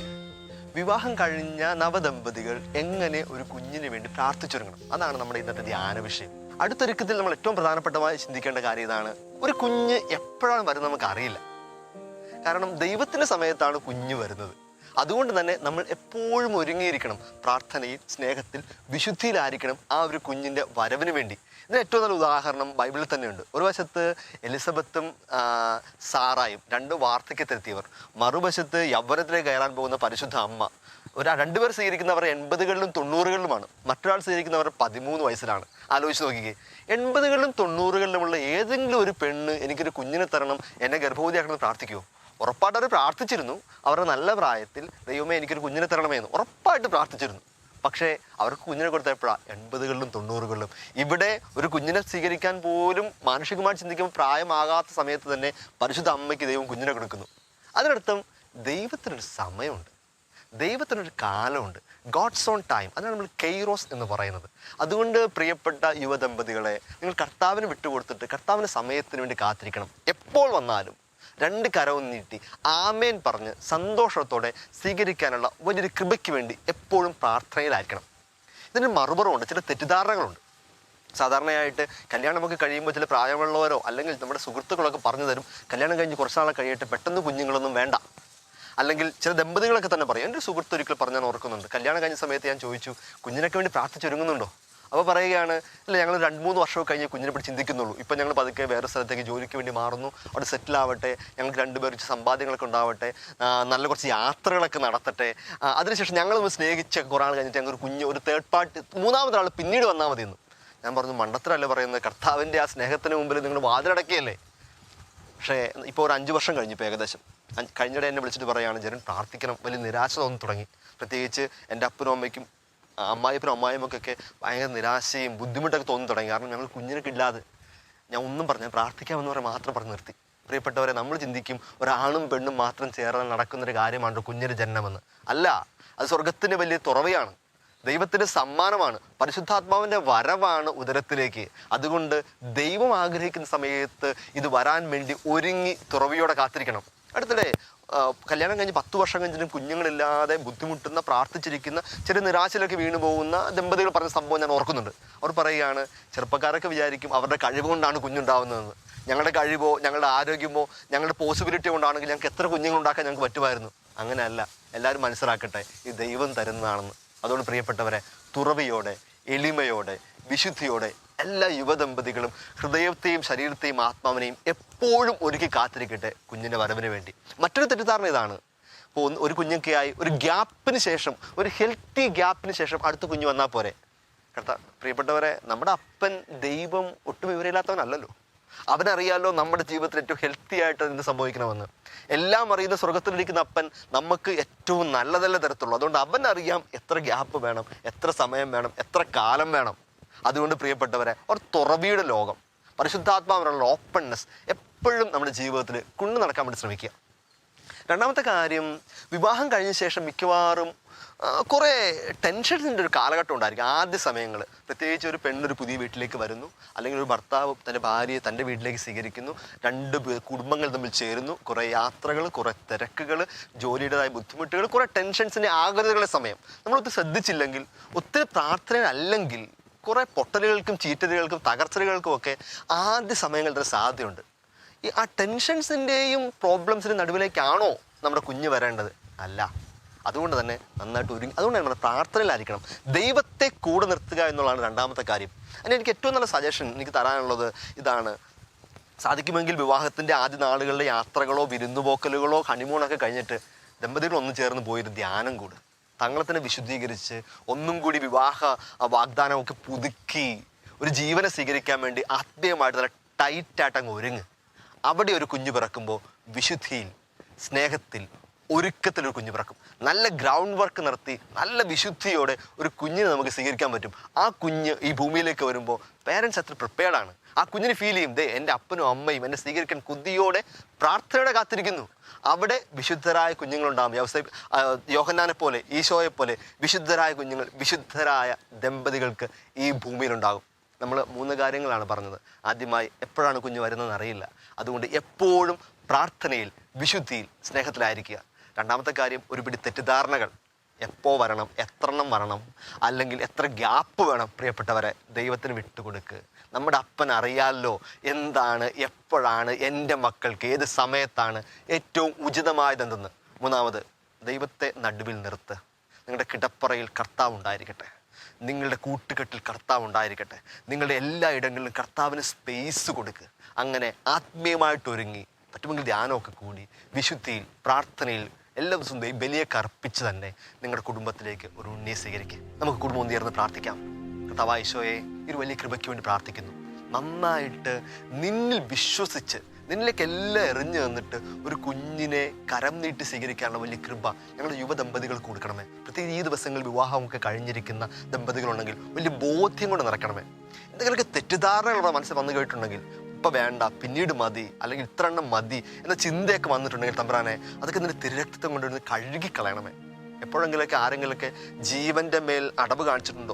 വിവാഹം കഴിഞ്ഞ നവദമ്പതികൾ എങ്ങനെ ഒരു കുഞ്ഞിന് വേണ്ടി പ്രാർത്ഥിച്ചൊരുങ്ങണം? അതാണ് നമ്മുടെ ഇന്നത്തെ ധ്യാന വിഷയം. അടുത്തൊരുക്കത്തിൽ നമ്മൾ ഏറ്റവും പ്രധാനപ്പെട്ടമായി ചിന്തിക്കേണ്ട കാര്യം ഇതാണ്. ഒരു കുഞ്ഞ് എപ്പോഴാണ് വരുന്നത് നമുക്ക് അറിയില്ല. കാരണം ദൈവത്തിന്റെ സമയത്താണ് കുഞ്ഞ് വരുന്നത്. അതുകൊണ്ട് തന്നെ നമ്മൾ എപ്പോഴും ഒരുങ്ങിയിരിക്കണം പ്രാർത്ഥനയിൽ സ്നേഹത്തിൽ വിശുദ്ധിയിലായിരിക്കണം ആ ഒരു കുഞ്ഞിന്റെ വരവിന് വേണ്ടി. ഇതിന് ഏറ്റവും നല്ല ഉദാഹരണം ബൈബിളിൽ തന്നെയുണ്ട്. ഒരു വശത്ത് എലിസബത്തും സാറായും രണ്ട് വാർദ്ധക്യത്തിലെത്തിയവർ മറുവശത്ത് യൗവനത്തിലേക്ക് കയറാൻ പോകുന്ന പരിശുദ്ധ അമ്മ. ഒരു രണ്ടുപേർ സ്വീകരിക്കുന്നവർ എൺപതുകളിലും തൊണ്ണൂറുകളിലുമാണ്. മറ്റൊരാൾ സ്വീകരിക്കുന്നവർ പതിമൂന്ന് വയസ്സിലാണ്. ആലോചിച്ച് നോക്കിക്കേ. എൺപതുകളിലും തൊണ്ണൂറുകളിലുമുള്ള ഏതെങ്കിലും ഒരു പെണ്ണ് എനിക്കൊരു കുഞ്ഞിനെ തരണം എന്നെ ഗർഭവതിയാക്കണമെന്ന് പ്രാർത്ഥിക്കുമോ ഉറപ്പായിട്ട് അവർ പ്രാർത്ഥിച്ചിരുന്നു. അവരുടെ നല്ല പ്രായത്തിൽ ദൈവമേ എനിക്കൊരു കുഞ്ഞിനെ തരണമേ എന്ന് ഉറപ്പായിട്ട് പ്രാർത്ഥിച്ചിരുന്നു. പക്ഷേ അവർക്ക് കുഞ്ഞിനെ കൊടുത്തപ്പോഴാണ് എൺപതുകളിലും തൊണ്ണൂറുകളിലും. ഇവിടെ ഒരു കുഞ്ഞിനെ സ്വീകരിക്കാൻ പോലും മാനുഷികമായി ചിന്തിക്കുമ്പോൾ പ്രായമാകാത്ത സമയത്ത് തന്നെ പരിശുദ്ധ അമ്മയ്ക്ക് ദൈവം കുഞ്ഞിനെ കൊടുക്കുന്നു. അതിനർത്ഥം ദൈവത്തിനൊരു സമയമുണ്ട്. ദൈവത്തിനൊരു കാലമുണ്ട്. ഗോഡ്സ് ഓൺ ടൈം അതാണ് നമ്മൾ കെയ്റോസ് എന്ന് പറയുന്നത്. അതുകൊണ്ട് പ്രിയപ്പെട്ട യുവദമ്പതികളെ നിങ്ങൾ കർത്താവിന് വിട്ടുകൊടുത്തിട്ട് കർത്താവിന്റെ സമയത്തിന് വേണ്ടി കാത്തിരിക്കണം. എപ്പോൾ വന്നാലും രണ്ട് കരവും നീട്ടി ആമേൻ പറഞ്ഞ് സന്തോഷത്തോടെ സ്വീകരിക്കാനുള്ള വലിയൊരു കൃപയ്ക്ക് വേണ്ടി എപ്പോഴും പ്രാർത്ഥനയിലായിരിക്കണം. ഇതിന് മറുപുറമുണ്ട് ചില തെറ്റിദ്ധാരണകളുണ്ട്. സാധാരണയായിട്ട് കല്യാണമൊക്കെ കഴിയുമ്പോൾ ചില പ്രായമുള്ളവരോ അല്ലെങ്കിൽ നമ്മുടെ സുഹൃത്തുക്കളൊക്കെ പറഞ്ഞു തരും കല്യാണം കഴിഞ്ഞ് കുറച്ച് നാളെ കഴിയട്ടെ പെട്ടെന്ന് കുഞ്ഞുങ്ങളൊന്നും വേണ്ട. അല്ലെങ്കിൽ ചില ദമ്പതികളൊക്കെ തന്നെ പറയും എന്റെ സുഹൃത്ത് ഒരിക്കൽ പറഞ്ഞാൽ ഓർക്കുന്നുണ്ട് കല്യാണം കഴിഞ്ഞ സമയത്ത് ഞാൻ ചോദിച്ചു കുഞ്ഞിനൊക്കെ വേണ്ടി പ്രാർത്ഥിച്ചൊരുങ്ങുന്നുണ്ടോ അപ്പോൾ പറയുകയാണ് അല്ല ഞങ്ങൾ രണ്ട് മൂന്ന് വർഷം കഴിഞ്ഞ് കുഞ്ഞിനെ പറ്റി ചിന്തിക്കുന്നുള്ളൂ. ഇപ്പം ഞങ്ങൾ പതുക്കെ വേറെ സ്ഥലത്തേക്ക് ജോലിക്ക് വേണ്ടി മാറുന്നു. അവിടെ സെറ്റിൽ ആവട്ടെ ഞങ്ങൾക്ക് രണ്ടുപേർ സമ്പാദ്യങ്ങളൊക്കെ ഉണ്ടാവട്ടെ നല്ല കുറച്ച് യാത്രകളൊക്കെ നടത്തട്ടെ. അതിനുശേഷം ഞങ്ങളൊന്ന് സ്നേഹിച്ച കുറേ ആൾ കഴിഞ്ഞിട്ട് ഞങ്ങൾ ഒരു കുഞ്ഞ് ഒരു തേർഡ് പാർട്ടി മൂന്നാമതൊരാൾ പിന്നീട് വന്നാൽ മതി എന്ന് ഞാൻ പറഞ്ഞു മണ്ടത്തരല്ല പറയുന്നത്. കർത്താവിന്റെ ആ സ്നേഹത്തിന് മുമ്പിൽ നിങ്ങൾ വാതിലടക്കിയല്ലേ? പക്ഷേ ഇപ്പോൾ ഒരു അഞ്ച് വർഷം കഴിഞ്ഞു ഇപ്പോൾ ഏകദേശം. കഴിഞ്ഞിടെ എന്നെ വിളിച്ചിട്ട് പറയുകയാണ് ജനൻ പ്രാർത്ഥിക്കണം. വലിയ നിരാശ തോന്നി തുടങ്ങി. പ്രത്യേകിച്ച് എന്റെ അപ്പനും അമ്മയ്ക്കും അമ്മായിപ്പനും അമ്മായിമ്മക്കൊക്കെ ഭയങ്കര നിരാശയും ബുദ്ധിമുട്ടൊക്കെ തോന്നി തുടങ്ങി. കാരണം ഞങ്ങൾ കുഞ്ഞിനൊക്കെ ഇല്ലാതെ ഞാൻ ഒന്നും പറഞ്ഞു പ്രാർത്ഥിക്കാമെന്ന് പറയാൻ മാത്രം പറഞ്ഞു നിർത്തി. പ്രിയപ്പെട്ടവരെ നമ്മൾ ചിന്തിക്കും ഒരാണും പെണ്ണും മാത്രം ചേർന്ന് നടക്കുന്നൊരു കാര്യമാണ് കുഞ്ഞിന് ജനനമെന്ന്. അല്ല അത് സ്വർഗത്തിന്റെ വലിയ തുറവയാണ്. ദൈവത്തിന്റെ സമ്മാനമാണ്. പരിശുദ്ധാത്മാവിന്റെ വരവാണ് ഉദരത്തിലേക്ക്. അതുകൊണ്ട് ദൈവം ആഗ്രഹിക്കുന്ന സമയത്ത് ഇത് വരാൻ വേണ്ടി ഒരുങ്ങി തുറവിയോടെ കാത്തിരിക്കണം. അടുത്തിടെ കല്യാണം കഴിഞ്ഞ് പത്ത് വർഷം കഴിഞ്ഞിട്ടും കുഞ്ഞുങ്ങളില്ലാതെ ബുദ്ധിമുട്ടുന്ന പ്രാർത്ഥിച്ചിരിക്കുന്ന ചെറിയ നിരാശയിലൊക്കെ വീണു പോകുന്ന ദമ്പതികൾ പറഞ്ഞ സംഭവം ഞാൻ ഓർക്കുന്നുണ്ട്. അവർ പറയുകയാണ് ചെറുപ്പക്കാരൊക്കെ വിചാരിക്കും അവരുടെ കഴിവ് കൊണ്ടാണ് കുഞ്ഞുണ്ടാവുന്നതെന്ന്. ഞങ്ങളുടെ കഴിവോ ഞങ്ങളുടെ ആരോഗ്യമോ ഞങ്ങളുടെ പോസിബിലിറ്റി കൊണ്ടാണെങ്കിൽ ഞങ്ങൾക്ക് എത്ര കുഞ്ഞുങ്ങൾ ഉണ്ടാക്കാൻ ഞങ്ങൾക്ക് പറ്റുമായിരുന്നു. അങ്ങനെയല്ല എല്ലാവരും മനസ്സിലാക്കട്ടെ ഈ ദൈവം തരുന്നതാണെന്ന്. അതുകൊണ്ട് പ്രിയപ്പെട്ടവരെ തുറവിയോടെ എളിമയോടെ വിശുദ്ധിയോടെ എല്ലാ യുവദമ്പതികളും ഹൃദയത്തെയും ശരീരത്തെയും ആത്മാവിനെയും എപ്പോഴും ഒരുക്കി കാത്തിരിക്കട്ടെ കുഞ്ഞിന്റെ വരവിന് വേണ്ടി. മറ്റൊരു തെറ്റിദ്ധാരണ ഇതാണ്. ഇപ്പോൾ ഒരു കുഞ്ഞൊക്കെയായി ഒരു ഗ്യാപ്പിന് ശേഷം ഒരു ഹെൽത്തി ഗ്യാപ്പിന് ശേഷം അടുത്ത കുഞ്ഞ് വന്നാൽ പോരെ. കേട്ടാ പ്രിയപ്പെട്ടവരെ നമ്മുടെ അപ്പൻ ദൈവം ഒട്ടും വിവരമില്ലാത്തവനല്ലല്ലോ. അവനറിയാലോ നമ്മുടെ ജീവിതത്തിൽ ഏറ്റവും ഹെൽത്തി ആയിട്ട് എന്ത് സംഭവിക്കണമെന്ന്. എല്ലാം അറിയുന്ന സ്വർഗത്തിലിരിക്കുന്ന അപ്പൻ നമുക്ക് ഏറ്റവും നല്ലതല്ല തരത്തുള്ളൂ. അതുകൊണ്ട് അവനറിയാം എത്ര ഗ്യാപ്പ് വേണം എത്ര സമയം വേണം എത്ര കാലം വേണം. അതുകൊണ്ട് പ്രിയപ്പെട്ടവരെ ഒരു തുറവിയുടെ ലോകം പരിശുദ്ധാത്മാവിനുള്ള ഓപ്പൺനെസ് എപ്പോഴും നമ്മുടെ ജീവിതത്തിൽ കൊണ്ടു നടക്കാൻ വേണ്ടി ശ്രമിക്കുക. രണ്ടാമത്തെ കാര്യം വിവാഹം കഴിഞ്ഞ ശേഷം മിക്കവാറും കുറേ ടെൻഷൻസിന്റെ ഒരു കാലഘട്ടം ഉണ്ടായിരിക്കും. ആദ്യ സമയങ്ങൾ പ്രത്യേകിച്ച് ഒരു പെണ്ണൊരു പുതിയ വീട്ടിലേക്ക് വരുന്നു അല്ലെങ്കിൽ ഒരു ഭർത്താവ് തന്റെ ഭാര്യയെ തന്റെ വീട്ടിലേക്ക് സ്വീകരിക്കുന്നു രണ്ട് കുടുംബങ്ങൾ തമ്മിൽ ചേരുന്നു കുറേ യാത്രകൾ കുറേ തിരക്കുകൾ ജോലിയുടേതായ ബുദ്ധിമുട്ടുകൾ കുറേ ടെൻഷൻസിന്റെ ആകുലതകളുടെ സമയം. നമ്മളൊത്തിരി ശ്രദ്ധിച്ചില്ലെങ്കിൽ ഒത്തിരി പ്രാർത്ഥന അല്ലെങ്കിൽ കുറേ പൊട്ടലുകൾക്കും ചീറ്റലുകൾക്കും തകർച്ചലുകൾക്കും ഒക്കെ ആദ്യ സമയങ്ങളിൽ തന്നെ സാധ്യതയുണ്ട്. ഈ ആ ടെൻഷൻസിന്റെയും പ്രോബ്ലംസിന്റെ നടുവിലേക്കാണോ നമ്മുടെ കുഞ്ഞ് വരേണ്ടത്? അല്ല. അതുകൊണ്ട് തന്നെ നന്നായിട്ട് ഒരുങ്ങി അതുകൊണ്ട് നമ്മുടെ പ്രാർത്ഥനയിലായിരിക്കണം. ദൈവത്തെ കൂടെ നിർത്തുക എന്നുള്ളതാണ് രണ്ടാമത്തെ കാര്യം. അതിന് എനിക്ക് ഏറ്റവും നല്ല സജഷൻ എനിക്ക് തരാനുള്ളത് ഇതാണ്. സാധിക്കുമെങ്കിൽ വിവാഹത്തിന്റെ ആദ്യ നാളുകളിലെ യാത്രകളോ വിരുന്നുപോക്കലുകളോ ഹണിമൂണൊക്കെ കഴിഞ്ഞിട്ട് ദമ്പതികൾ ഒന്ന് ചേർന്ന് പോയൊരു ധ്യാനം കൂട് തങ്ങളെ തന്നെ വിശുദ്ധീകരിച്ച് ഒന്നും കൂടി വിവാഹ വാഗ്ദാനമൊക്കെ പുതുക്കി ഒരു ജീവനെ സ്വീകരിക്കാൻ വേണ്ടി ആത്മീയമായിട്ട് നല്ല ടൈറ്റായിട്ട് അങ്ങ് ഒരുങ്ങ്. അവിടെ ഒരു കുഞ്ഞു പിറക്കുമ്പോൾ വിശുദ്ധിയിൽ സ്നേഹത്തിൽ ഒരുക്കത്തിൽ ഒരു കുഞ്ഞ് പിറക്കും നല്ല ഗ്രൗണ്ട് വർക്ക് നടത്തി നല്ല വിശുദ്ധിയോടെ ഒരു കുഞ്ഞിനെ നമുക്ക് സ്വീകരിക്കാൻ പറ്റും. ആ കുഞ്ഞ് ഈ ഭൂമിയിലേക്ക് വരുമ്പോൾ പേരൻസ് അത്ര പ്രിപ്പയർഡാണ് ആ കുഞ്ഞിന് ഫീൽ ചെയ്യും ദേ എന്റെ അപ്പനും അമ്മയും എന്നെ സ്വീകരിക്കാൻ കുതിയോടെ പ്രാർത്ഥനയോടെ കാത്തിരിക്കുന്നു. അവിടെ വിശുദ്ധരായ കുഞ്ഞുങ്ങളുണ്ടാകും വ്യവസായ യോഹന്നാനെ പോലെ ഈശോയെ പോലെ വിശുദ്ധരായ കുഞ്ഞുങ്ങൾ വിശുദ്ധരായ ദമ്പതികൾക്ക് ഈ ഭൂമിയിലുണ്ടാകും. നമ്മൾ മൂന്ന് കാര്യങ്ങളാണ് പറഞ്ഞത്. ആദ്യമായി എപ്പോഴാണ് കുഞ്ഞ് വരുന്നതെന്ന് അറിയില്ല. അതുകൊണ്ട് എപ്പോഴും പ്രാർത്ഥനയിൽ വിശുദ്ധിയിൽ സ്നേഹത്തിലായിരിക്കുക. രണ്ടാമത്തെ കാര്യം ഒരു പിടി തെറ്റിദ്ധാരണകൾ. എപ്പോൾ വരണം എത്ര എണ്ണം വരണം അല്ലെങ്കിൽ എത്ര ഗ്യാപ്പ് വേണം പ്രിയപ്പെട്ടവരെ ദൈവത്തിന് വിട്ടുകൊടുക്ക്. നമ്മുടെ അപ്പൻ അറിയാമല്ലോ എന്താണ് എപ്പോഴാണ് എന്റെ മക്കൾക്ക് ഏത് സമയത്താണ് ഏറ്റവും ഉചിതമായതെന്തെന്ന്. മൂന്നാമത് ദൈവത്തെ നടുവിൽ നിർത്ത്. നിങ്ങളുടെ കിടപ്പറയിൽ കർത്താവ് ഉണ്ടായിരിക്കട്ടെ. നിങ്ങളുടെ കൂട്ടുകെട്ടിൽ കർത്താവ് ഉണ്ടായിരിക്കട്ടെ. നിങ്ങളുടെ എല്ലാ ഇടങ്ങളിലും കർത്താവിന് സ്പേസ് കൊടുക്കുക അങ്ങനെ ആത്മീയമായിട്ടൊരുങ്ങി പറ്റുമെങ്കിൽ ധ്യാനമൊക്കെ കൂടി വിശുദ്ധിയിൽ പ്രാർത്ഥനയിൽ എല്ലാ ദിവസവും ദൈ- ബലിയെ കർപ്പിച്ച് തന്നെ നിങ്ങളുടെ കുടുംബത്തിലേക്ക് ഒരു ഉണ്ണിയെ സ്വീകരിക്കുക നമുക്ക് കുടുംബം ചേർന്ന് പ്രാർത്ഥിക്കാം. കർത്താവ് ഈ ഒരു വലിയ കൃപയ്ക്ക് വേണ്ടി പ്രാർത്ഥിക്കുന്നു. നന്നായിട്ട് നിന്നിൽ വിശ്വസിച്ച് നിന്നിലേക്ക് എല്ലാം എറിഞ്ഞു തന്നിട്ട് ഒരു കുഞ്ഞിനെ കരം നീട്ടി സ്വീകരിക്കാനുള്ള വലിയ കൃപ ഞങ്ങളുടെ യുവ ദമ്പതികൾക്ക് കൊടുക്കണമേ. പ്രത്യേകിച്ച് ഈ ദിവസങ്ങളിൽ വിവാഹമൊക്കെ കഴിഞ്ഞിരിക്കുന്ന ദമ്പതികളുണ്ടെങ്കിൽ വലിയ ബോധ്യം കൊണ്ട് നിറക്കണമേ എന്തെങ്കിലുമൊക്കെ തെറ്റിദ്ധാരണകളുടെ മനസ്സിൽ വന്നു കേട്ടിട്ടുണ്ടെങ്കിൽ ഇപ്പം വേണ്ട പിന്നീട് മതി അല്ലെങ്കിൽ ഇത്ര എണ്ണം മതി എന്ന ചിന്തയൊക്കെ വന്നിട്ടുണ്ടെങ്കിൽ തമ്പ്രാനെ അതൊക്കെ നിന്റെ തിരക്തം കൊണ്ടുവരുന്ന കഴുകിക്കളയണമേ. എപ്പോഴെങ്കിലൊക്കെ ആരെങ്കിലൊക്കെ ജീവന്റെ മേൽ അടവ് കാണിച്ചിട്ടുണ്ടോ?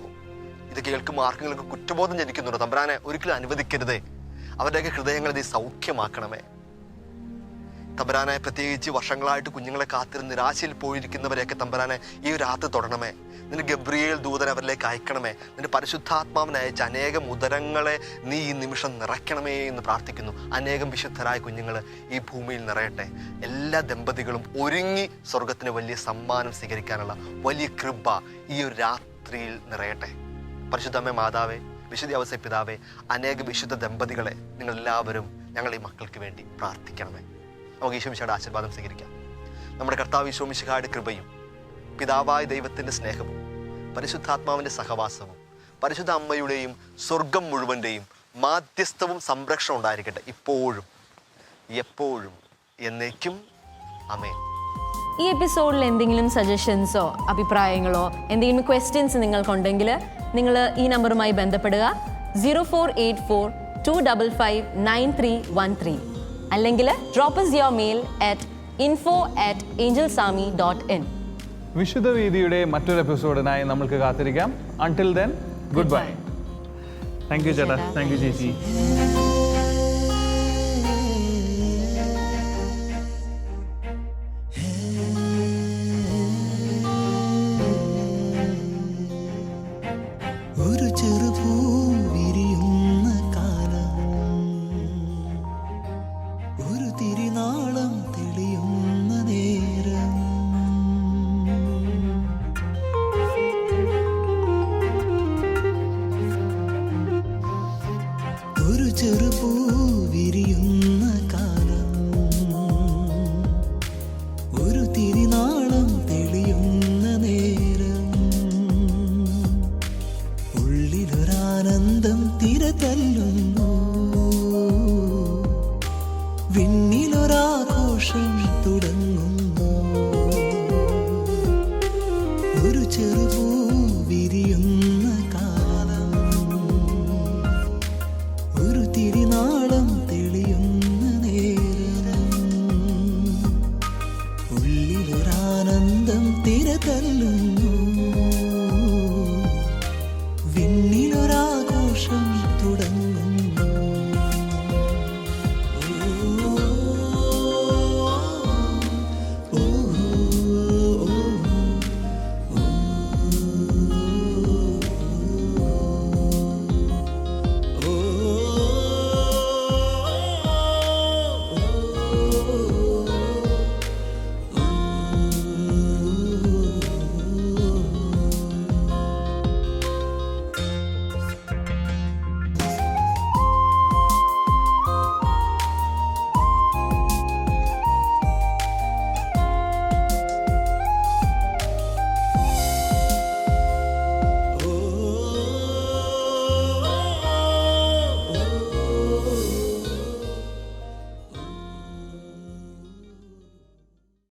ഇത് കേൾക്കുമ്പോൾ ആർക്കെങ്കിലൊക്കെ കുറ്റബോധം ജനിക്കുന്നുണ്ടോ? തമ്പ്രാനെ ഒരിക്കലും അനുവദിക്കരുതേ. അവരുടെയൊക്കെ ഹൃദയങ്ങളെ നീ സൗഖ്യമാക്കണമേ. തമ്പരാനെ പ്രത്യേകിച്ച് വർഷങ്ങളായിട്ട് കുഞ്ഞുങ്ങളെ കാത്തിരുന്ന് നിരാശയിൽ പോയിരിക്കുന്നവരെയൊക്കെ തമ്പരാനെ ഈ രാത്രി തൊടണമേ. നിന്റെ ഗബ്രിയേൽ ദൂതൻ അവരിലേക്ക് അയക്കണമേ. നിന്റെ പരിശുദ്ധാത്മാവിനെ അയച്ച് അനേകം ഉദരങ്ങളെ നീ ഈ നിമിഷം നിറയ്ക്കണമേ എന്ന് പ്രാർത്ഥിക്കുന്നു. അനേകം വിശുദ്ധരായ കുഞ്ഞുങ്ങൾ ഈ ഭൂമിയിൽ നിറയട്ടെ. എല്ലാ ദമ്പതികളും ഒരുങ്ങി സ്വർഗത്തിന് വലിയ സമ്മാനം സ്വീകരിക്കാനുള്ള വലിയ കൃപ ഈ ഒരു രാത്രിയിൽ നിറയട്ടെ. പരിശുദ്ധമ്മ മാതാവേ വിശുദ്ധ അവസ്ഥ പിതാവേ അനേക വിശുദ്ധ ദമ്പതികളെ നിങ്ങളെല്ലാവരും ഞങ്ങൾ ഈ മക്കൾക്ക് വേണ്ടി പ്രാർത്ഥിക്കണമേ. നമുക്ക് ഈശോമിശയുടെ ആശീർവാദം സ്വീകരിക്കാം. നമ്മുടെ കർത്താവ് ഈശോമിശിഹായുടെ കൃപയും പിതാവായ ദൈവത്തിന്റെ സ്നേഹവും പരിശുദ്ധാത്മാവിന്റെ സഹവാസവും പരിശുദ്ധ അമ്മയുടെയും സ്വർഗം മുഴുവന്റെയും മാധ്യസ്ഥവും സംരക്ഷണം ഉണ്ടായിരിക്കട്ടെ ഇപ്പോഴും എപ്പോഴും എന്നേക്കും. അമേ ഈ എപ്പിസോഡിൽ എന്തെങ്കിലും സജഷൻസോ അഭിപ്രായങ്ങളോ എന്തെങ്കിലും ക്വസ്റ്റ്യൻസ് നിങ്ങൾക്കുണ്ടെങ്കിൽ നിങ്ങൾ ഈ നമ്പറുമായി ബന്ധപ്പെടുക. Zero four eight four two double five nine three one three അല്ലെങ്കിൽ drop us your mail at info at angel Sami dot in വിശുദ്ധ വീതിയുടെ മറ്റൊരു എപ്പിസോഡിനായി നമ്മൾക്ക് കാത്തിരിക്കാം. Until then goodbye thank you ചേട്ടാ. താങ്ക് യു ചേച്ചി.